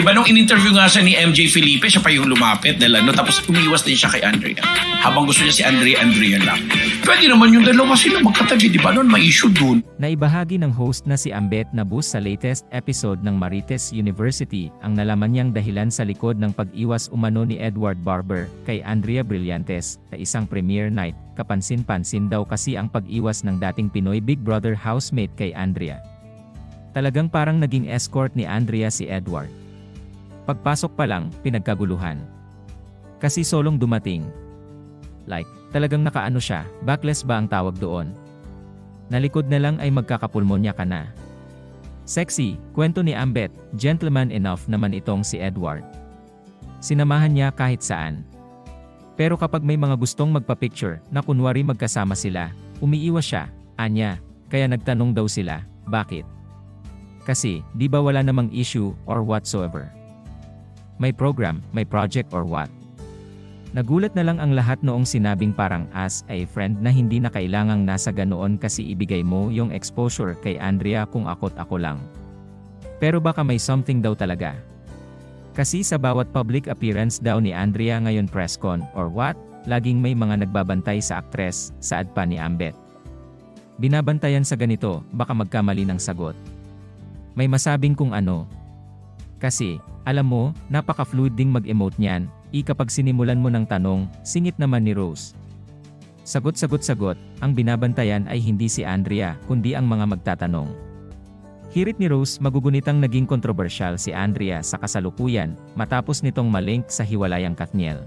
Diba nung in-interview nga siya ni MJ Felipe, siya pa yung lumapit dahil ano, tapos umiwas din siya kay Andrea. Habang gusto niya si Andrea, Andrea lang. Pwede naman yung dalawa sila magkatabi, di ba? Noon may issue dun. Naibahagi ng host na si Ambet Nabus sa latest episode ng Marites University ang nalaman niyang dahilan sa likod ng pag-iwas umano ni Edward Barber kay Andrea Brillantes sa isang premiere night. Kapansin-pansin daw kasi ang pag-iwas ng dating Pinoy Big Brother housemate kay Andrea. Talagang parang naging escort ni Andrea si Edward. Pagpasok pa lang, pinagkaguluhan. Kasi solong dumating. Like, talagang nakaano siya, backless ba ang tawag doon? Nalikod na lang ay magkakapulmonya ka na. Sexy, kwento ni Ambet, gentleman enough naman itong si Edward. Sinamahan niya kahit saan. Pero kapag may mga gustong magpa-picture na kunwari magkasama sila, umiiwas siya, anya, kaya nagtanong daw sila, bakit? Kasi, di ba wala namang issue or whatsoever? May program, may project or what? Nagulat na lang ang lahat noong sinabing parang as a friend na hindi na kailangang nasa ganoon kasi ibigay mo yung exposure kay Andrea kung akot ako lang. Pero baka may something daw talaga. Kasi sa bawat public appearance daw ni Andrea ngayon presscon or what, laging may mga nagbabantay sa aktres, saad pa ni Ambet. Binabantayan sa ganito, baka magkamali ng sagot. May masabing kung ano. Kasi, alam mo, napaka-fluid ding mag-emote niyan, i kapag sinimulan mo ng tanong, singit naman ni Rose. Sagot-sagot-sagot, ang binabantayan ay hindi si Andrea, kundi ang mga magtatanong. Hirit ni Rose magugunitang naging kontrobersyal si Andrea sa kasalukuyan, matapos nitong malink sa hiwalayang Katniel.